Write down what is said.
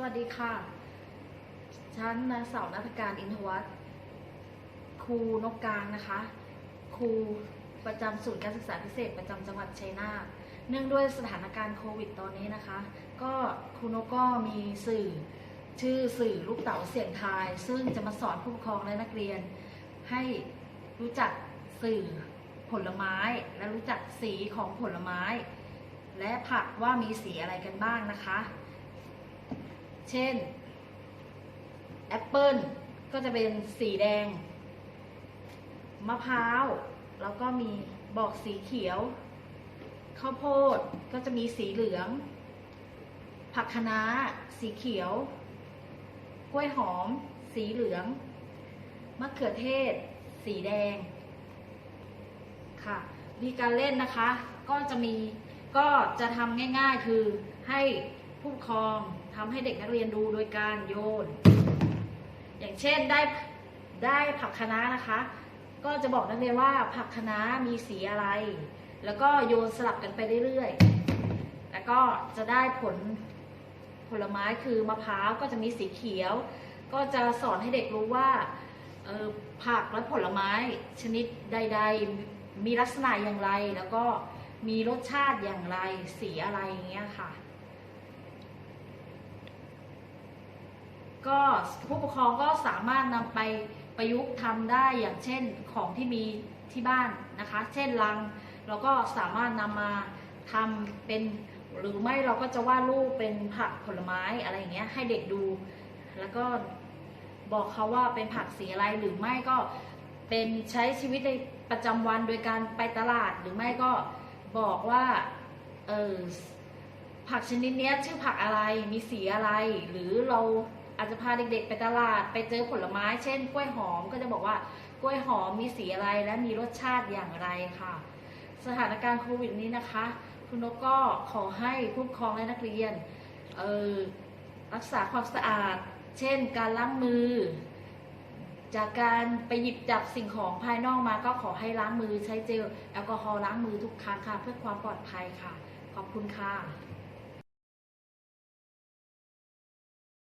สวัสดีค่ะ ฉันนางสาวนัฐการอินทวัฒน์ครูนกกลางนะคะ ครูประจำศูนย์การศึกษาพิเศษประจำจังหวัดชัยนาท เนื่องด้วยสถานการณ์โควิดตอนนี้นะคะ ก็ครูนกก็มีสื่อชื่อสื่อลูกเต๋าเสียงทาย ซึ่งจะมาสอนผู้ปกครองและนักเรียน ให้รู้จักสื่อผลไม้ และรู้จักสีของผลไม้ และผักว่ามีสีอะไรกันบ้างนะคะ เช่นแอปเปิลก็จะเป็นสีแดง มะพร้าว แล้วก็มีบอกสีเขียว ข้าวโพดก็จะมีสีเหลือง ผักคะน้า สีเขียว กล้วยหอม สีเหลือง มะเขือเทศ สีแดง ค่ะวิธีการเล่นนะคะ ก็จะมี ก็จะทำง่ายๆ คือให้ ผู้ปกครองทำให้เด็กนักเรียนดูโดยการโยน อย่างเช่นได้ได้ผักคะน้านะคะ ก็จะบอกนักเรียนว่าผักคะน้ามีสีอะไร แล้วก็โยนสลับกันไปเรื่อยๆ แล้วก็จะได้ผลผลไม้คือมะพร้าวก็จะมีสีเขียว ก็จะสอนให้เด็กรู้ว่าออผักและผลไม้ชนิดใด ๆ มีลักษณะอย่างไร แล้วก็มีรสชาติอย่างไร สีอะไรอย่างเงี้ยค่ะ ก็ผู้ปกครองก็สามารถนำไปประยุกต์ทำได้อย่างเช่นของที่มีที่บ้านนะคะ เช่นลังเราก็สามารถนำมาทำเป็นหรือไม่เราก็จะวาดรูปเป็นผักผลไม้อะไรอย่างเงี้ยให้เด็กดู แล้วก็บอกเขาว่าเป็นผักสีอะไรหรือไม่ก็เป็นใช้ชีวิตในประจำวันโดยการไปตลาดหรือไม่ก็บอกว่าเออผักชนิดนี้ชื่อผักอะไรมีสีอะไร หรือเรา อาจจะพาเด็กๆ ไปตลาดไปเจอผลไม้ เช่น กล้วยหอมก็จะบอกว่ากล้วยหอมมีสีอะไรและมีรสชาติอย่างไรค่ะ สถานการณ์โควิดนี้นะคะ คุณนกก็ขอให้ผู้ปกครองและนักเรียนเออรักษาความสะอาด เช่น การล้างมือ จากการไปหยิบจับสิ่งของภายนอกมาก็ขอให้ล้างมือใช้เจลแอลกอฮอล์ล้างมือทุกครั้งค่ะเพื่อความปลอดภัยค่ะ ขอบคุณค่ะ